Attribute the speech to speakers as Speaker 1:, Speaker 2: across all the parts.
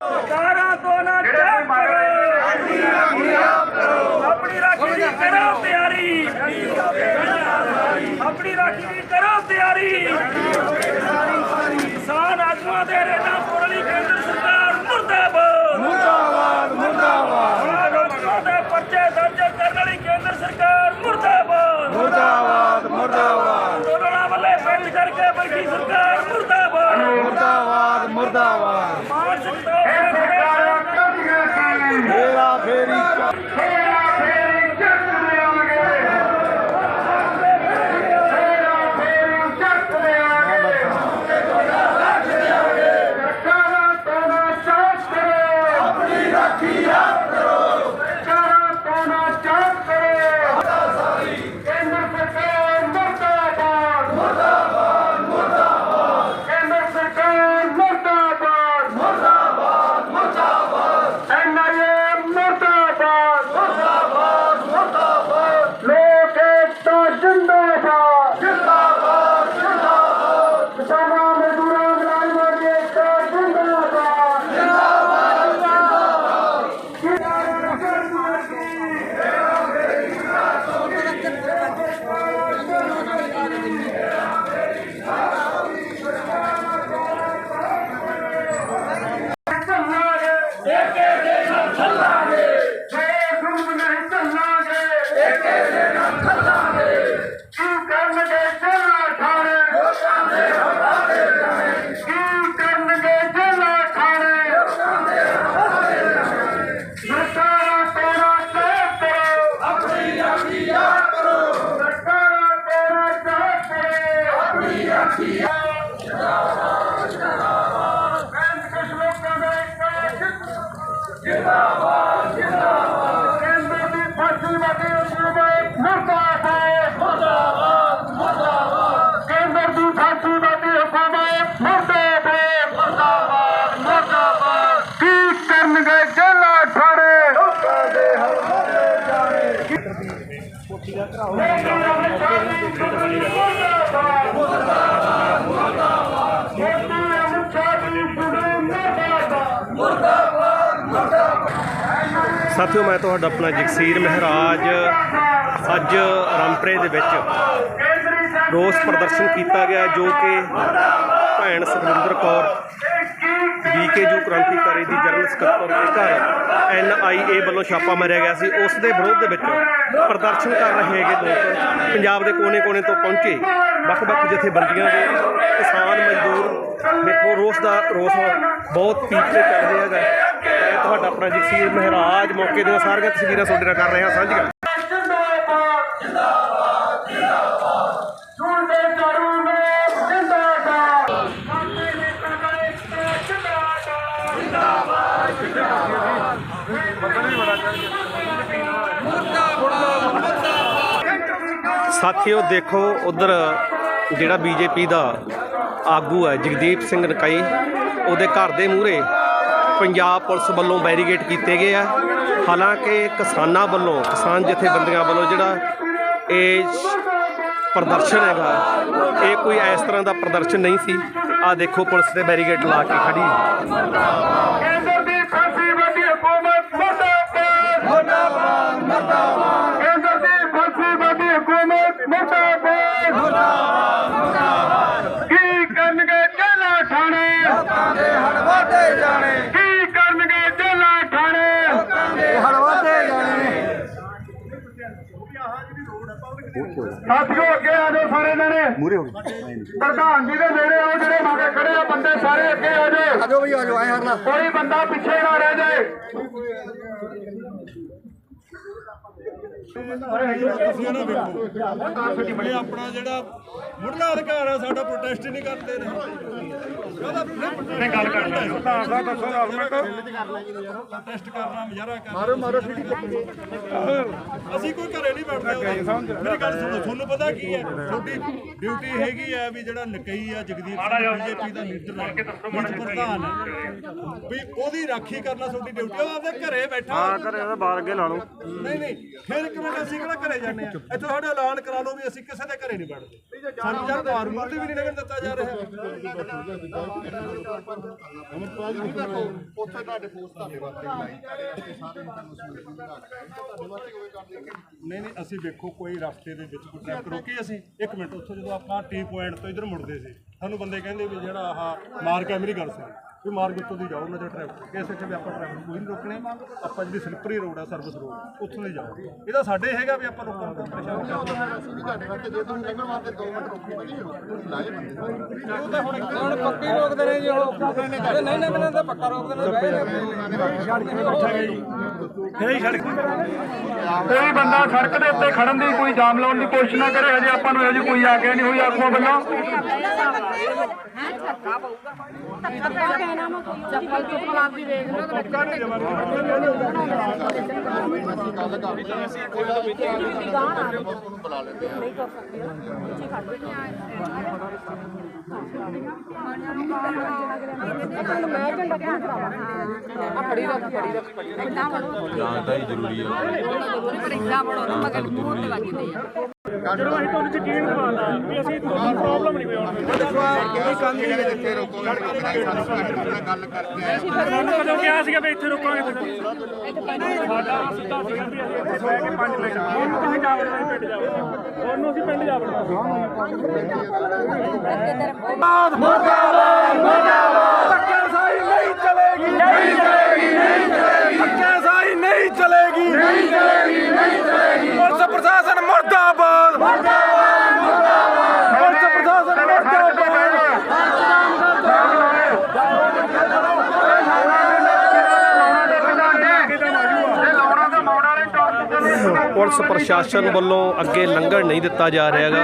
Speaker 1: ਸਰਕਾਰਾਂ ਤੋਂ ਨਾ ਚੱਕ ਕਰੋ। ਆਪਣੀ ਰਾਖੀ ਦੀ ਕਰੋ ਤਿਆਰੀ। ਆਪਣੀ ਰਾਖੀ ਦੀ ਕਰੋ ਤਿਆਰੀ।
Speaker 2: ਜਾਣੇ
Speaker 3: ਸਾਥੀਓ, ਮੈਂ ਤੁਹਾਡਾ ਆਪਣਾ ਜਗਸੀਰ ਮਹਾਰਾਜ ਅੱਜ ਰਾਮਪੁਰੇ ਦੇ ਵਿੱਚ ਰੋਸ ਪ੍ਰਦਰਸ਼ਨ ਕੀਤਾ ਗਿਆ ਜੋ ਕਿ ਭੈਣ ਸੁਖਵਿੰਦਰ ਕੌਰ ਬੀਕੇਯੂ ਕ੍ਰਾਂਤੀਕਾਰੀ ਦੀ ਜਨਰਲ ਸਕੱਤਰ ਦੇ ਘਰ ਐਨਆਈਏ ਵੱਲੋਂ ਛਾਪਾ ਮਾਰਿਆ ਗਿਆ ਸੀ, ਉਸ ਦੇ ਵਿਰੋਧ ਦੇ ਵਿੱਚ ਪ੍ਰਦਰਸ਼ਨ ਕਰ ਰਹੇ ਹੈਗੇ ਲੋਕ। ਪੰਜਾਬ ਦੇ ਕੋਨੇ-ਕੋਨੇ ਤੋਂ ਪਹੁੰਚੇ ਵੱਖ-ਵੱਖ ਜਥੇਬੰਦੀਆਂ ਦੇ ਕਿਸਾਨ ਮਜ਼ਦੂਰ। ਦੇਖੋ, ਰੋਸ ਦਾ, ਰੋਸ ਬਹੁਤ ਪੀਕ ਤੇ ਚੱਲ ਰਿਹਾ ਹੈਗਾ। ਮੈਂ ਤੁਹਾਡਾ ਆਪਣਾ ਜਗਸੀਰ ਮਹਾਰਾਜ ਮੌਕੇ ਦੀਆਂ ਸਾਰੀਆਂ ਤਸਵੀਰਾਂ ਤੁਹਾਡੇ ਨਾਲ ਕਰ ਰਿਹਾ, ਸਾਂਝੀਆਂ। ਸਾਥੀਓ ਦੇਖੋ ਉਧਰ ਜਿਹੜਾ ਬੀਜੇਪੀ ਦਾ ਆਗੂ ਹੈ, ਜਗਦੀਪ ਸਿੰਘ ਨਕਈ ਉਹਦੇ ਘਰ ਦੇ ਮੂਹਰੇ ਪੰਜਾਬ ਪੁਲਿਸ ਵੱਲੋਂ ਬੈਰੀਗੇਟ ਕੀਤੇ ਗਏ ਆ। ਹਾਲਾਂਕਿ ਕਿਸਾਨਾਂ ਵੱਲੋਂ, ਕਿਸਾਨ ਜਥੇਬੰਦੀਆਂ ਵੱਲੋਂ ਜਿਹੜਾ ਇਹ ਪ੍ਰਦਰਸ਼ਨ ਹੈਗਾ, ਇਹ ਕੋਈ ਇਸ ਤਰ੍ਹਾਂ ਦਾ ਪ੍ਰਦਰਸ਼ਨ ਨਹੀਂ ਸੀ। ਆ ਦੇਖੋ ਪੁਲਿਸ ਦੇ ਬੈਰੀਗੇਟ ਲਾ ਕੇ ਖੜੀ ਹੈ
Speaker 2: ਕੇਂਦਰ ਦੀ ਫਾਸੀਵਾਦੀ ਹਕੂਮਤ ਮੁਰਦਾਬਾਦ ਮੁਰਦਾਬਾਦ ਮੁਰਦਾਬਾਦ ਕੇਂਦਰ ਦੀ ਫਾਸੀਵਾਦੀ ਹਕੂਮਤ ਮੁਰਦਾਬਾਦ ਮੁਰਦਾਬਾਦ ਮੁਰਦਾਬਾਦ ਕੀ ਕਰਨਗੇ ਜੇਲਾ ਠਾਣੇ ਲੋਕਾਂ ਦੇ ਹੜਵਾਦੇ ਜਾਣੇ। ਕੀ ਕਰਨਗੇ ਜੇਲਾ ਠਾਣੇ। ਲੋਕਾਂ ਦੇ ਹੜਵਾਦੇ ਜਾਣੇ ਸਾਥੀਓ ਅੱਗੇ ਆ ਜਾਓ ਸਾਰੇ ਜਣੇ। ਮੂਰੇ ਹੋ ਪ੍ਰਧਾਨ ਜੀ ਦੇ ਨੇੜੇ ਆਓ ਜਿਹੜੇ ਮਾਗੇ ਖੜੇ ਆ ਬੰਦੇ ਸਾਰੇ ਅੱਗੇ ਆ ਜਾਓ।
Speaker 4: ਆਜੋ ਵੀ ਆਜੋ ਆਏ ਹਰਨਾ
Speaker 2: ਕੋਈ ਬੰਦਾ ਪਿੱਛੇ ਨਾ ਰਹਿ ਜਾਏ।
Speaker 5: ਇਹ ਆਪਣਾ ਜਿਹੜਾ ਮੁੱਢਲਾ ਅਧਿਕਾਰ ਆ ਸਾਡਾ ਪ੍ਰੋਟੈਸਟ ਨਹੀਂ ਕਰਦੇ ਨੇ। ਨਹੀਂ ਗੱਲ ਕਰਦਾ
Speaker 2: ਦੱਸੋ ਦੱਸੋ ਮਿੰਟ
Speaker 5: ਪ੍ਰੋਟੈਸਟ ਕਰਨਾ ਮੁਜ਼ਾਹਰਾ ਕਰਨਾ ਮਾਰੋ ਮਾਰੋ ਅਸੀਂ ਕੋਈ ਘਰੇ ਨਹੀਂ ਬੈਠਦੇ ਮੇਰੀ ਗੱਲ ਸੁਣੋ ਤੁਹਾਨੂੰ ਪਤਾ ਕੀ ਹੈ? ਤੁਹਾਡੀ ਡਿਊਟੀ ਹੈਗੀ ਹੈ ਵੀ ਜਿਹੜਾ ਨਕਈ ਆ ਜਗਦੀਪ ਸਿੰਘ ਬੀਜੇਪੀ ਦਾ ਲੀਡਰ ਹੈ ਪ੍ਰਧਾਨ ਹੈ ਵੀ ਉਹਦੀ ਰਾਖੀ ਕਰਨਾ ਤੁਹਾਡੀ ਡਿਊਟੀ ਉਹ ਆਪਦੇ ਘਰੇ ਬੈਠਾ। ਹਾਂ ਘਰੇ ਉਹਦਾ ਬਾਹਰ ਅੱਗੇ ਲਾ ਲਓ। ਨਹੀਂ ਨਹੀਂ ਫਿਰ ਇੱਕ ਮਿੰਟ ਅਸੀਂ ਕਿਹੜਾ ਘਰੇ ਜਾਂਦੇ ਆ? ਇੱਥੇ ਸਾਡੇ ਐਲਾਨ ਕਰਾ ਲਓ ਵੀ ਅਸੀਂ ਕਿਸੇ ਦੇ ਘਰੇ ਨਹੀਂ ਵੜਦੇ ਸਾਨੂੰ ਯਾਰ ਫਾਰਮੂਲ ਤੇ ਵੀ ਨਹੀਂ ਦਿੱਤਾ ਜਾ ਰਿਹਾ।
Speaker 6: ਉੱਥੇ ਤੁਹਾਡੇ ਫੋਰਸ ਤੁਹਾਡੇ ਵਾਸਤੇ ਲਾਈ ਸਾਰੇ ਨਹੀਂ
Speaker 5: ਅਸੀਂ ਵੇਖੋ ਕੋਈ ਰਸਤੇ ਦੇ ਵਿੱਚ ਕੋਈ ਟ੍ਰੈਫਿਕ ਰੋਕੀ ਅਸੀਂ। ਇੱਕ ਮਿੰਟ ਉੱਥੋਂ ਜਦੋਂ ਆਪਾਂ ਟੀ ਪੁਆਇੰਟ ਤੋਂ ਇਧਰ ਮੁੜਦੇ ਸੀ ਸਾਨੂੰ ਬੰਦੇ ਕਹਿੰਦੇ ਵੀ ਜਿਹੜਾ ਆਹ ਮਾਰਗ ਹੈ ਮੇਰੀ ਗੱਲ ਸੁਣ। ਵੀ ਮਾਰਗ ਉੱਤੋਂ ਦੀ ਜਾਓ ਨਾ ਜੋ ਟ੍ਰੈਫਿਕ ਇਸ ਵਿੱਚ ਵੀ ਆਪਾਂ ਟ੍ਰੈਫਿਕ ਕੋਈ ਨਹੀਂ ਰੋਕਣੇ। ਆਪਾਂ ਜਿਹੜੀ ਸਲਿੱਪਰੀ ਰੋਡ ਆ ਸਰਵਿਸ ਰੋਡ ਉੱਥੋਂ ਦੀ ਜਾਓ। ਇਹਦਾ ਸਾਡੇ ਹੈਗਾ ਵੀ ਆਪਾਂ ਨੂੰ ਪਰੇਸ਼ਾਨ ਕਰਦੇ
Speaker 6: ਅਸੀਂ ਵੀ ਤੁਹਾਡੇ ਵਾਸਤੇ ਜੇ ਤੁਹਾਨੂੰ ਲੰਘਣ ਵਾਸਤੇ 2 ਮਿੰਟ ਰੋਕੀ ਤਾਂ ਨਹੀਂ ਰੋਕੀ ਲਾਏ ਬੰਦੇ। ਸਾਰੇ
Speaker 5: ਉਹ ਤਾਂ ਹੁਣ
Speaker 4: ਹੁਣ ਪੱਕੀ ਰੋਕਦੇ ਨੇ ਜੀ ਉਹ ਨਹੀਂ ਨਹੀਂ ਨਹੀਂ ਤਾਂ ਪੱਕਾ ਰੋਕਦੇ ਨੇ
Speaker 2: ਕੋਈ ਬੰਦਾ ਸੜਕ ਦੇ ਉੱਤੇ ਖੜਨ ਦੀ ਕੋਈ ਜਾਮ ਲਾਉਣ ਦੀ ਕੋਸ਼ਿਸ਼ ਨਾ ਕਰੇ ਹਜੇ ਆਪਾਂ ਨੂੰ ਇਹੋ ਜਿਹੀ ਕੋਈ ਆਗਿਆ ਨਹੀਂ ਹੋਈ ਆਗੂਆਂ ਵੱਲੋਂ।
Speaker 7: ਚੱਪਲ ਚੁੱਪਲ ਆਪਦੀ ਵੇਖ ਲਓ ਤੇ
Speaker 6: ਅਸੀਂ ਗੱਲ ਕਰਦੇ ਹਾਂ ਅਸੀਂ ਕੋਈ ਦਾ ਵਿੱਚ ਆ ਕੇ ਸਾਡੇ ਬਸ ਨੂੰ ਬੁਲਾ ਲੈਂਦੇ ਆ
Speaker 7: ਨਹੀਂ ਕਰ ਸਕਦੇ ਹੋ ਪਿੱਛੇ ਖੜ ਬੈਠੇ ਆ ਮੈਂ ਰੱਖ
Speaker 8: ਜਾਣਦਾ ਹੀ ਜ਼ਰੂਰੀ ਹੈ
Speaker 7: ਪਰ ਇੰਨਾ ਬੜੋ ਮਗਰ ਮੂੰਹ ਤੇ ਵੱਜਦੇ ਆ
Speaker 1: ਜਦੋਂ ਅਸੀਂ ਤੁਹਾਨੂੰ ਯਕੀਨ ਦਿਵਾਉਂਦਾ ਵੀ ਅਸੀਂ ਤੁਹਾਨੂੰ ਪ੍ਰੋਬਲਮ ਨਹੀਂ ਹੋਣੀ
Speaker 6: ਜਿਹੜੇ ਜਿੱਥੇ ਰੋਕੋਗੇ ਰੋਕਣਾ ਸਾਨੂੰ ਸਾਡੇ ਨਾਲ ਗੱਲ ਕਰਕੇ ਆਏ
Speaker 1: ਤੁਹਾਨੂੰ ਕਦੋਂ ਕਿਹਾ ਸੀਗਾ ਵੀ ਇੱਥੇ ਰੁਕਾਂਗੇ ਸਾਡਾ ਸਿੱਧਾ ਸੀਗਾ ਵੀ ਅਸੀਂ ਇੱਥੇ ਬਹਿ ਕੇ 5 ਮਿੰਟ ਉਹਨੂੰ ਤੁਸੀਂ ਜਾ ਵੜਨਾ ਪਿੰਡ ਜਾ ਵੜਨਾ ਉਹਨੂੰ ਅਸੀਂ ਪਿੰਡ ਜਾ ਵੜਨਾ
Speaker 4: ਨਹੀਂ ਚਲੇਗੀ ਨਹੀਂ ਨਹੀਂ ਨਹੀਂ ਚਲੇਗੀ। ਨਹੀਂ ਚਲੇਗੀ ਨਹੀਂ ਚਲੇਗੀ। ਪੁਲਿਸ ਪ੍ਰਸ਼ਾਸਨ ਮਰਦਾਬਾਦ। ਮਰਦਾਬਾਦ। ਮਰਦਾਬਾਦ ਪੁਲਿਸ ਪ੍ਰਸ਼ਾਸਨ ਮਰਦਾਬਾਦ।
Speaker 2: ਵਾਲੇ ਟੌਪ
Speaker 3: ਪੁਲਿਸ ਪ੍ਰਸ਼ਾਸਨ ਵੱਲੋਂ ਅੱਗੇ ਲੰਘਣ ਨਹੀਂ ਦਿੱਤਾ ਜਾ ਰਿਹਾ ਹੈਗਾ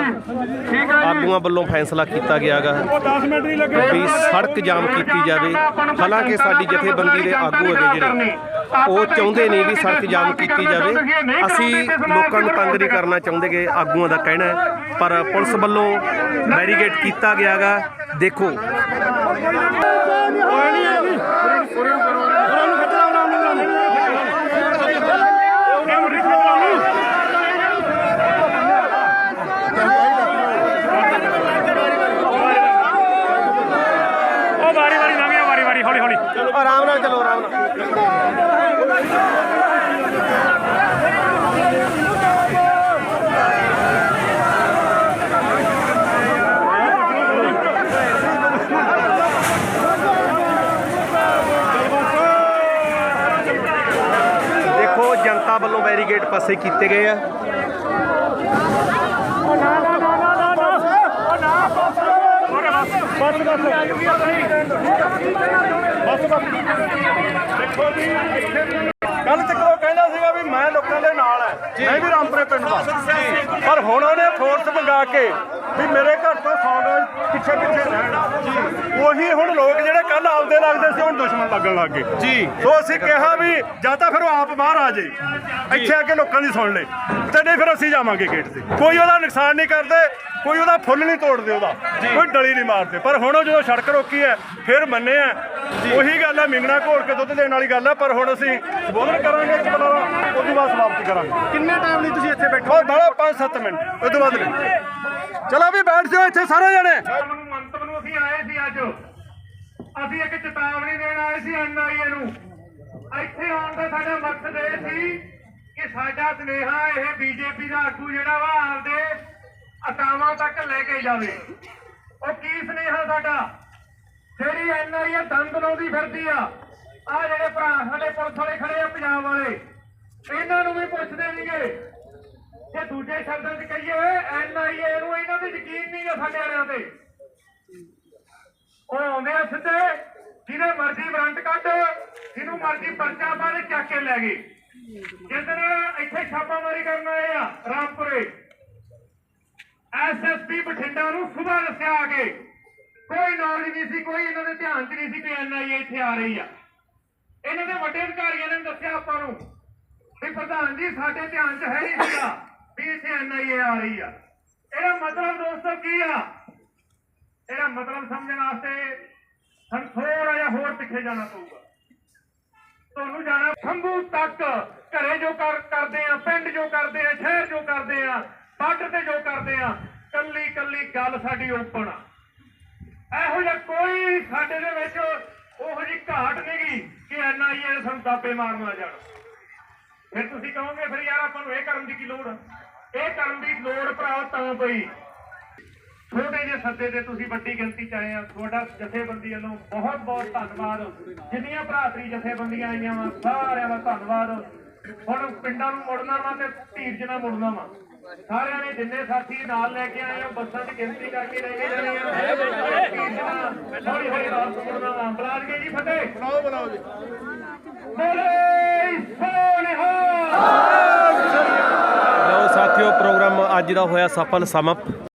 Speaker 3: ਆਗੂਆਂ ਵੱਲੋਂ ਫੈਸਲਾ ਕੀਤਾ ਗਿਆ ਹੈਗਾ
Speaker 1: ਉਹ 10 ਮਿੰਟ ਨਹੀਂ ਲੱਗੇ
Speaker 3: ਵੀ ਸੜਕ ਜਾਮ ਕੀਤੀ ਜਾਵੇ। ਹਾਲਾਂਕਿ ਸਾਡੀ ਜਥੇਬੰਦੀ ਦੇ ਆਗੂ ਹੈਗੇ ਜਿਹੜੇ। ਉਹ ਚਾਹੁੰਦੇ ਨਹੀਂ ਵੀ ਸੜਕ ਜਾਮ ਕੀਤੀ ਜਾਵੇ। ਅਸੀਂ ਲੋਕਾਂ ਨੂੰ ਤੰਗ ਨਹੀਂ ਕਰਨਾ ਚਾਹੁੰਦੇਗੇ ਆਗੂਆਂ ਦਾ ਕਹਿਣਾ ਹੈ। ਪਰ ਪੁਲਿਸ ਵੱਲੋਂ ਬੈਰੀਗੇਡ ਕੀਤਾ ਗਿਆ ਹੈਗਾ। ਦੇਖੋ
Speaker 1: ਵਾਰੀ ਵਾਰੀ ਲੰਘ ਗਿਆ ਵਾਰੀ ਵਾਰੀ ਹੌਲੀ ਹੌਲੀ
Speaker 3: ਆਰਾਮ ਨਾਲ ਚਲੋ ਆਰਾਮ ਨਾਲ ਦੇਖੋ ਜਨਤਾ ਵੱਲੋਂ ਪਾਸੇ ਕੀਤੇ ਗਏ ਆ।
Speaker 1: ਬਸ ਬਸ ਬਸ ਬਸ ਦੇਖੋ ਜੀ
Speaker 5: ਕੱਲ ਤੱਕ ਉਹ ਕਹਿੰਦਾ ਸੀਗਾ ਵੀ ਮੈਂ ਲੋਕਾਂ ਦੇ ਨਾਲ ਹੈ ਮੈਂ ਵੀ ਰਾਮਪੁਰੇ ਪਿੰਡ ਦਾ। ਪਰ ਹੁਣ ਉਹਨੇ ਫੋਰਸ ਮੰਗਾ ਕੇ ਵੀ ਮੇਰੇ ਘਰ ਤੋਂ 100 ਗਜ ਪਿੱਛੇ ਪਿੱਛੇ ਰਹਿਣ। ਉਹੀ ਹੁਣ ਲੋਕ ਜਿਹੜੇ ਕੱਲ ਆਪਦੇ ਲੱਗਦੇ ਸੀ ਹੁਣ ਦੁਸ਼ਮਣ ਲੱਗਣ ਲੱਗ ਗਏ। ਜੀ। ਸੋ ਅਸੀਂ ਕਿਹਾ ਵੀ ਜਾਂ ਤਾਂ ਫਿਰ ਉਹ ਆਪ ਬਾਹਰ ਆ ਜੇ। ਇੱਥੇ ਆ ਕੇ ਲੋਕਾਂ ਦੀ ਸੁਣ ਲੈ। ਤੇ ਨਹੀਂ ਫਿਰ ਅਸੀਂ ਜਾਵਾਂਗੇ ਗੇਟ ਤੇ। ਕੋਈ ਉਹਦਾ ਨੁਕਸਾਨ ਨਹੀਂ ਕਰਦੇ ਕੋਈ ਉਹਦਾ ਫੁੱਲ ਨਹੀਂ ਤੋੜਦੇ ਉਹਦਾ। ਕੋਈ ਡਲੀ ਨਹੀਂ ਮਾਰਦੇ। ਪਰ ਹੁਣ ਉਹ ਜਦੋਂ ਸੜਕ ਰੋਕੀ ਹੈ ਫਿਰ ਮੰਨੇ ਆ ਉਹੀ ਗੱਲ ਹੈ ਮਿੰਗਣਾ ਘੋਲ ਕੇ ਦੁੱਧ ਦੇਣ ਵਾਲੀ ਗੱਲ ਹੈ। ਪਰ ਹੁਣ ਅਸੀਂ ਸੰਬੋਧਨ ਕਰਾਂਗੇ ਇੱਕ ਬਲਾ ਉਸ ਤੋਂ ਬਾਅਦ ਸਮਾਪਤੀ ਕਰਾਂਗੇ। ਕਿੰਨੇ ਟਾਈਮ ਲਈ ਤੁਸੀਂ ਇੱਥੇ ਬੈਠੋ ਬੜਾ 5-7 ਮਿੰਟ ਉਸ ਤੋਂ ਬਾਅਦ ਨਹੀਂ। ਚਲੋ ਵੀ ਬੈਠ ਜਾਓ ਇੱਥੇ ਸਾਰੇ ਜਣੇ।
Speaker 2: ਨੂੰ ਮੰਤਵ ਨੂੰ ਅਸੀਂ ਆਏ ਸੀ ਅੱਜ। ਅਸੀਂ ਇੱਕ ਚੇਤਾਵਨੀ ਦੇਣ ਆਏ ਸੀ ਐਨਆਈਏ ਨੂੰ। ਇੱਥੇ ਆਉਣ ਦਾ ਸਾਡਾ ਮਕਸਦ ਇਹ ਸੀ ਕਿ ਸਾਡਾ ਸੁਨੇਹਾ ਇਹ ਬੀਜੇਪੀ ਦਾ ਆਗੂ ਜਿਹੜਾ ਵਾ ਆਪਦੇ ਅਟਾਵਾਂ ਤੱਕ ਲੈ ਕੇ ਜਾਵੇ। ਉਹ ਕੀ ਸੁਨੇਹਾ ਸਾਡਾ? ਜਿਹੜੀ ਐਨਆਈਏ ਦੰਦ ਲਾਉਂਦੀ ਫਿਰਦੀ ਆ ਆ ਜਿਹੜੇ ਭਰਾ ਸਾਡੇ ਪੁਲਿਸ ਵਾਲੇ ਖੜੇ ਆ ਪੰਜਾਬ ਵਾਲੇ, ਇਹਨਾਂ ਨੂੰ ਵੀ ਪੁੱਛਦੇ ਨਹੀਂਗੇ ਜੇ ਦੂਜੇ ਸ਼ਬਦਾਂ 'ਚ ਕਹੀਏ ਐਨਆਈਏ ਨੂੰ ਇਹਨਾਂ ਤੇ ਯਕੀਨ ਨਹੀਂ ਹੈ ਸਾਡੇ ਵਾਲਿਆਂ ਤੇ। ਉਹ ਆਉਂਦੇ ਆ ਸਿੱਧੇ ਜਿਹਨੇ ਮਰਜ਼ੀ ਵਾਰੰਟ ਕੱਢ, ਜਿਹਨੂੰ ਮਰਜ਼ੀ ਪਰਚਾ ਪਾ ਦੇ ਚੱਕ ਕੇ ਲੈ ਗਏ। ਜਿੱਦਣ ਇੱਥੇ ਛਾਪਾਮਾਰੀ ਕਰਨ ਆਏ ਆ, ਰਾਮਪੁਰੇ ਐਸਐਸਪੀ ਬਠਿੰਡਾ ਨੂੰ ਸੁਬਾਹ ਦੱਸਿਆ ਆ ਕੇ, ਕੋਈ ਨੌਲੇਜ ਨਹੀਂ ਸੀ, ਕੋਈ ਇਹਨਾਂ ਦੇ ਧਿਆਨ 'ਚ ਨਹੀਂ ਸੀ ਕਿ ਐਨਆਈਏ ਇੱਥੇ ਆ ਰਹੀ ਆ। ਇਹਨਾਂ ਦੇ ਵੱਡੇ ਅਧਿਕਾਰੀਆਂ ਨੇ ਦੱਸਿਆ ਆਪਾਂ ਨੂੰ ਵੀ ਪ੍ਰਧਾਨ ਜੀ, ਸਾਡੇ ਧਿਆਨ 'ਚ ਹੈ ਹੀ ਸੀਗਾ ਵੀ ਇੱਥੇ ਐਨਆਈਏ ਆ ਰਹੀ ਆ। ਇਹਦਾ ਮਤਲਬ ਦੋਸਤੋ ਕੀ ਆ? ਇਹਦਾ ਮਤਲਬ ਸਮਝਣ ਵਾਸਤੇ ਸਾਨੂੰ ਥੋੜਾ ਜਿਹਾ ਹੋਰ ਪਿੱਛੇ ਜਾਣਾ ਪਊਗਾ। ਤੁਹਾਨੂੰ ਜਾਣਾ ਖੰਭੂ ਤੱਕ, ਘਰੇ ਜੋ ਕਰਦੇ ਆ, ਪਿੰਡ ਜੋ ਕਰਦੇ ਆ, ਸ਼ਹਿਰ ਜੋ ਕਰਦੇ ਆ, ਬਾਰਡਰ ਤੇ ਜੋ ਕਰਦੇ ਆ ਕੱਲੀ ਕੱਲੀ ਗੱਲ ਸਾਡੀ ਓਪਨ ਆ। ਇਹੋ ਜਿਹਾ ਕੋਈ ਸਾਡੇ ਦੇ ਵਿੱਚ ਉਹੋ ਜਿਹੀ ਘਾਟ ਨਹੀਂਗੀ ਕਿ ਐਨਆਈਏ ਸਾਨੂੰ ਦਾਪੇ ਮਾਰਨ ਨਾ ਜਾਣ। ਫਿਰ ਤੁਸੀਂ ਕਹੋਗੇ, ਫਿਰ ਯਾਰ ਆਪਾਂ ਨੂੰ ਇਹ ਕਰਨ ਦੀ ਕੀ ਲੋੜ ਇਹ ਕਰਨ ਦੀ ਲੋੜ ਭਰਾ ਤਾਂ ਪਈ ਛੋਟੇ ਜਿਹੇ ਸੱਦੇ ਤੇ ਤੁਸੀਂ ਵੱਡੀ ਗਿਣਤੀ ਚ ਆਏ ਆ। ਤੁਹਾਡਾ ਜਥੇਬੰਦੀ ਵੱਲੋਂ ਬਹੁਤ ਬਹੁਤ ਧੰਨਵਾਦ। ਜਿੰਨੀਆਂ ਭਰਾਤਰੀ ਜਥੇਬੰਦੀਆਂ ਆਈਆਂ ਵਾ ਸਾਰਿਆਂ ਦਾ ਧੰਨਵਾਦ। ਹੁਣ ਪਿੰਡਾਂ ਨੂੰ ਮੁੜਨਾ ਵਾ ਤੇ ਧੀਰਜ ਨਾਲ ਮੁੜਨਾ ਵਾ। ਸਾਰਿਆਂ ਨੇ ਜਿੰਨੇ ਸਾਥੀ ਨਾਲ ਲੈ ਕੇ ਆਏ ਆ ਬੱਸਾਂ 'ਚ ਗਿਣਤੀ ਕਰਕੇ ਲੈ ਕੇ ਜਾਣੀ ਆ। ਧੀਰਜ ਨਾਲ ਹੌਲੀ ਹੌਲੀ ਵਾਪਸ ਮੁੜਨਾ ਵਾ। ਬੁਲਾਜ ਕੇ ਜੀ ਫਤਿਹ।
Speaker 5: ਬਣਾਓ ਬਣਾਓ ਜੀ।
Speaker 2: ਬੋਲੇ ਸੋਨਿਹਾ।
Speaker 3: ਅੱਜ ਦਾ ਹੋਇਆ ਸਫਲ ਸਮਾਪਤ।